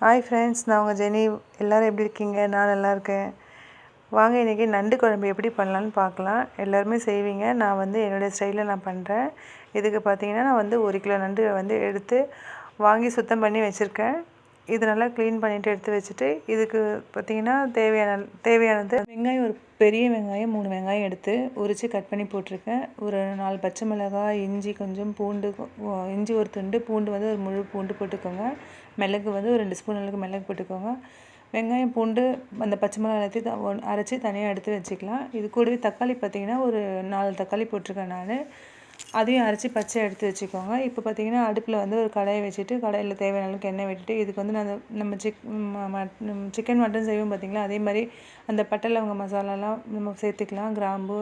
Hi friends நான் உங்கள் Jenny. எல்லோரும் எப்படி இருக்கீங்க? நான் நல்லா இருக்கேன். வாங்க இன்றைக்கி நண்டு குழம்பு எப்படி பண்ணலான்னு பார்க்கலாம். எல்லாருமே செய்வீங்க. நான் வந்து என்னுடைய ஸ்டைலில் நான் பண்ணுறேன் இதுக்கு பார்த்தீங்கன்னா நான் வந்து ஒரு கிலோ நண்டு வந்து எடுத்து வாங்கி சுத்தம் பண்ணி வச்சுருக்கேன். இது நல்லா க்ளீன் பண்ணிவிட்டு எடுத்து வச்சுட்டு இதுக்கு பார்த்திங்கன்னா தேவையான தேவையானது வெங்காயம் ஒரு பெரிய வெங்காயம் மூணு வெங்காயம் எடுத்து உரித்து கட் பண்ணி போட்டிருக்கேன். ஒரு நாலு பச்சை மிளகாய் இஞ்சி கொஞ்சம் பூண்டு இஞ்சி ஒரு துண்டு பூண்டு வந்து ஒரு முழு பூண்டு போட்டுக்கோங்க. மிளகு வந்து ஒரு ரெண்டு ஸ்பூன் அளவுக்கு மிளகு போட்டுக்கோங்க. வெங்காயம் பூண்டு அந்த பச்சை மிளகாய் எல்லாத்தையும் அரைச்சி தனியாக எடுத்து வச்சுக்கலாம். இது கூடவே தக்காளி பார்த்திங்கன்னா ஒரு நாலு தக்காளி போட்டிருக்கேன் நான். அதையும் அரைச்சி பச்சை எடுத்து வச்சுக்கோங்க. இப்போ பார்த்திங்கன்னா அடுப்பில் வந்து ஒரு கடாயை வச்சுட்டு கடாயில் தேவையான அளவுக்கு எண்ணெய் விட்டுட்டு இதுக்கு வந்து நான் நம்ம சிக் சிக்கன் மட்டன் செய்வோம் பார்த்திங்களா அதே மாதிரி அந்த பட்டை லவங்க மசாலாலாம் நம்ம சேர்த்துக்கலாம். கிராம்பு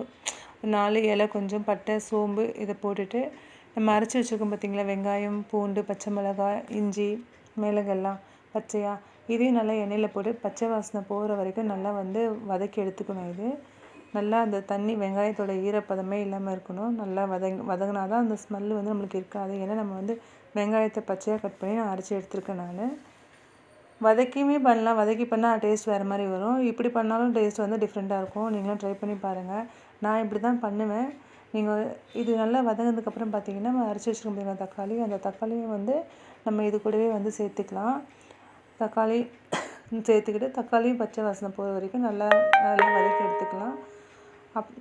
நாலு இலை கொஞ்சம் பட்டை சோம்பு இதை போட்டுட்டு நம்ம அரைச்சி வச்சுருக்கோம் பார்த்திங்களா வெங்காயம் பூண்டு பச்சை மிளகாய் இஞ்சி மிளகெல்லாம் பச்சையாக இதையும் நல்லா எண்ணெயில் போட்டு பச்சை வாசனை போகிற வரைக்கும் நல்லா வந்து வதக்கி எடுத்துக்கணும் இது. நல்லா அந்த தண்ணி வெங்காயத்தோட ஈரப்பதமே இல்லாமல் இருக்கணும். நல்லா வதங் வதங்கினா தான் அந்த ஸ்மெல் வந்து நம்மளுக்கு இருக்காது. ஏன்னா நம்ம வந்து வெங்காயத்தை பச்சையாக கட் பண்ணி நான் அரைச்சி எடுத்துருக்கேன் நான். வதக்கியுமே பண்ணலாம். வதக்கி பண்ணால் டேஸ்ட் வேறு மாதிரி வரும். இப்படி பண்ணாலும் டேஸ்ட் வந்து டிஃப்ரெண்ட்டாக இருக்கும். நீங்களும் ட்ரை பண்ணி பாருங்கள் நான் இப்படி தான் பண்ணுவேன். நீங்கள் இது நல்லா வதங்கினதுக்கப்புறம் பார்த்தீங்கன்னா நம்ம அரைச்சி வச்சுருக்கோம் தக்காளி. அந்த தக்காளியும் வந்து நம்ம இது கூடவே வந்து சேர்த்துக்கலாம். தக்காளி சேர்த்துக்கிட்டு தக்காளியும் பச்சை வாசனை போகிற வரைக்கும் நல்லா நல்லா வதக்கி எடுத்துக்கலாம். அப்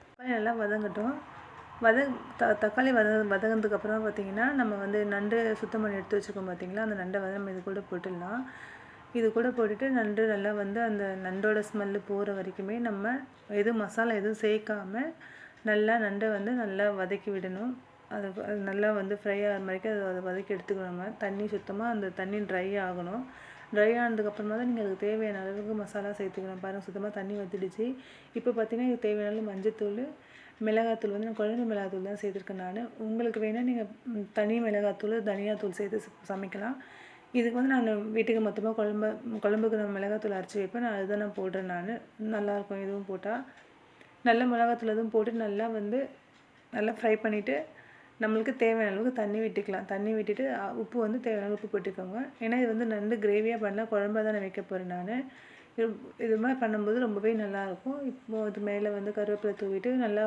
தக்காளி நல்லா வதங்கட்டும். வத த தக்காளி வத வதங்கினதுக்கப்புறம் பார்த்திங்கன்னா நம்ம வந்து நண்டு சுத்தம் பண்ணி எடுத்து வச்சுருக்கோம் பார்த்திங்களா? அந்த நண்டை வந்து நம்ம இது கூட போட்டுடலாம். இது கூட போட்டுட்டு நண்டு நல்லா வந்து அந்த நண்டோட ஸ்மெல்லு போகிற வரைக்குமே நம்ம எதுவும் மசாலா எதுவும் சேர்க்காம நல்லா நண்டை வந்து நல்லா வதக்கி விடணும். அது நல்லா வந்து ஃப்ரை ஆகிற மாதிரிக்கு அதை வதக்கி எடுத்துக்கணும் நம்ம. தண்ணி சுத்தமாக அந்த தண்ணி ட்ரை ஆகணும். ட்ரை ஆனதுக்கப்புறமா தான் நீங்கள் அதுக்கு தேவையான அளவுக்கு மசாலா சேர்த்துக்கணும் பாருங்கள் சுத்தமாக தண்ணி வற்றிடுச்சு இப்போ பார்த்தீங்கன்னா இதுக்கு தேவையான அளவு மஞ்சத்தூள் மிளகாத்தூள் வந்து நான் குழம்பு மிளகாத்தூள் தான் சேர்த்துருக்கேன் நான். உங்களுக்கு வேணால் நீங்கள் தனி மிளகாத்தூள் தனியாத்தூள் சேர்த்து சமைக்கலாம். இதுக்கு வந்து நான் வீட்டுக்கு மொத்தமாக குழம்பு குழம்புக்கு நான் மிளகாத்தூள் அரைச்சி வைப்பேன். நான் அதுதான் நான் போடுறேன் நான். நல்லாயிருக்கும் இதுவும் போட்டால் நல்ல மிளகாத்தூள் எதுவும் போட்டு நல்லா வந்து நல்லா ஃப்ரை பண்ணிவிட்டு நம்மளுக்கு தேவையான அளவுக்கு தண்ணி விட்டுக்கலாம். தண்ணி விட்டுட்டு உப்பு வந்து தேவையான உப்பு போட்டுக்கோங்க. ஏன்னா இது வந்து நண்டு கிரேவியாக பண்ணால் குழம்பா தான் வைக்க போகிறேன் நான். இது இது மாதிரி பண்ணும்போது ரொம்பவே நல்லாயிருக்கும் இப்போ அது மேலே வந்து கருவேப்பிலை தூவிட்டு நல்லா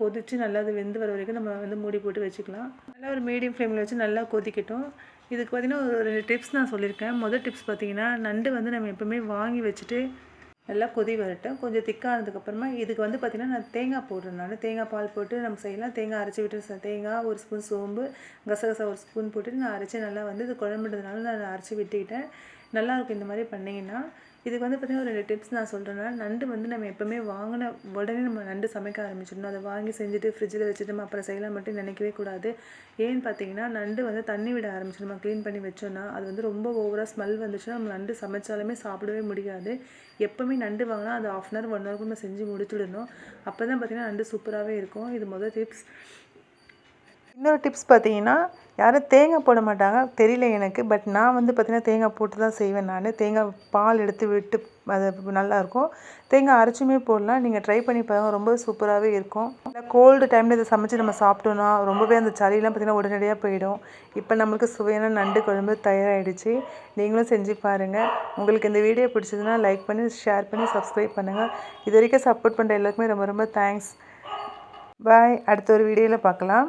கொதித்து நல்லா அது வெந்து வர வரைக்கும் நம்ம வந்து மூடி போட்டு வச்சுக்கலாம். நல்லா ஒரு மீடியம் ஃப்ளேமில் வச்சு நல்லா கொதிக்கட்டும். இதுக்கு பார்த்திங்கன்னா ஒரு ரெண்டு டிப்ஸ் நான் சொல்லியிருக்கேன். முதல் டிப்ஸ் பார்த்திங்கன்னா நண்டு வந்து நம்ம எப்போவுமே வாங்கி வச்சுட்டு நல்லா கொதி வரட்டும். கொஞ்சம் திக்கானதுக்கப்புறமா இதுக்கு வந்து பார்த்திங்கன்னா நான் தேங்காய் போடுறதுனால தேங்காய் பால் போட்டு நம்ம செய்யலாம். தேங்காய் அரைச்சி விட்டு தேங்காய் ஒரு ஸ்பூன் சோம்பு கசகசா ஒரு ஸ்பூன் போட்டு நான் அரைச்சி நல்லா வந்து இது குழம்புன்றதுனால நான் அரைச்சி விட்டுக்கிட்டேன். நல்லாயிருக்கும் இந்த மாதிரி பண்ணிங்கன்னா. இதுக்கு வந்து பார்த்திங்கன்னா ஒரு ரெண்டு டிப்ஸ் நான் சொல்கிறேன்னா நண்டு வந்து நம்ம எப்போவுமே வாங்கின உடனே நம்ம நண்டு சமைக்க ஆரம்பிச்சிடணும். அதை வாங்கி செஞ்சுட்டு ஃப்ரிட்ஜில் வச்சுட்டு நம்ம அப்புறம் செய்யலாம் மட்டும் நினைக்கவே கூடாது. ஏன்னு பார்த்தீங்கன்னா நண்டு வந்து தண்ணி விட ஆரம்பிச்சு நம்ம க்ளீன் பண்ணி வச்சோன்னா அது வந்து ரொம்ப ஓவராக ஸ்மெல் வந்துச்சுன்னா நம்ம நண்டு சமைச்சாலுமே சாப்பிடவே முடியாது. எப்போவுமே நண்டு வாங்கினா அது ஆஃப் அன் ஹவர் ஒன் ஹவருக்கு நம்ம செஞ்சு முடிச்சுடணும். அப்போ தான் பார்த்திங்கன்னா நண்டு சூப்பராகவே இருக்கும். இது மொதல் டிப்ஸ் இன்னொரு டிப்ஸ் பார்த்தீங்கன்னா யாரும் தேங்காய் போட மாட்டாங்க. தெரியல எனக்கு பட் நான் வந்து பார்த்திங்கன்னா தேங்காய் போட்டு தான் செய்வேன் நான். தேங்காய் பால் எடுத்து விட்டு அது நல்லாயிருக்கும் தேங்காய் அரைச்சுமே போடலாம். நீங்கள் ட்ரை பண்ணி பாருங்கள் ரொம்ப சூப்பராகவே இருக்கும். கோல்டு டைமில் இதை சமைச்சு நம்ம சாப்பிட்டோன்னா ரொம்பவே அந்த சளியெலாம் பார்த்திங்கன்னா உடனடியாக போயிடும். இப்போ நம்மளுக்கு சுவையான நண்டு குழம்பு தயாராகிடுச்சு நீங்களும் செஞ்சு பாருங்கள் உங்களுக்கு இந்த வீடியோ பிடிச்சதுன்னா லைக் பண்ணி ஷேர் பண்ணி சப்ஸ்கிரைப் பண்ணுங்கள் இது வரைக்கும் சப்போர்ட் பண்ணுற எல்லாருக்குமே ரொம்ப ரொம்ப தேங்க்ஸ் பாய் அடுத்த ஒரு வீடியோவில் பார்க்கலாம்.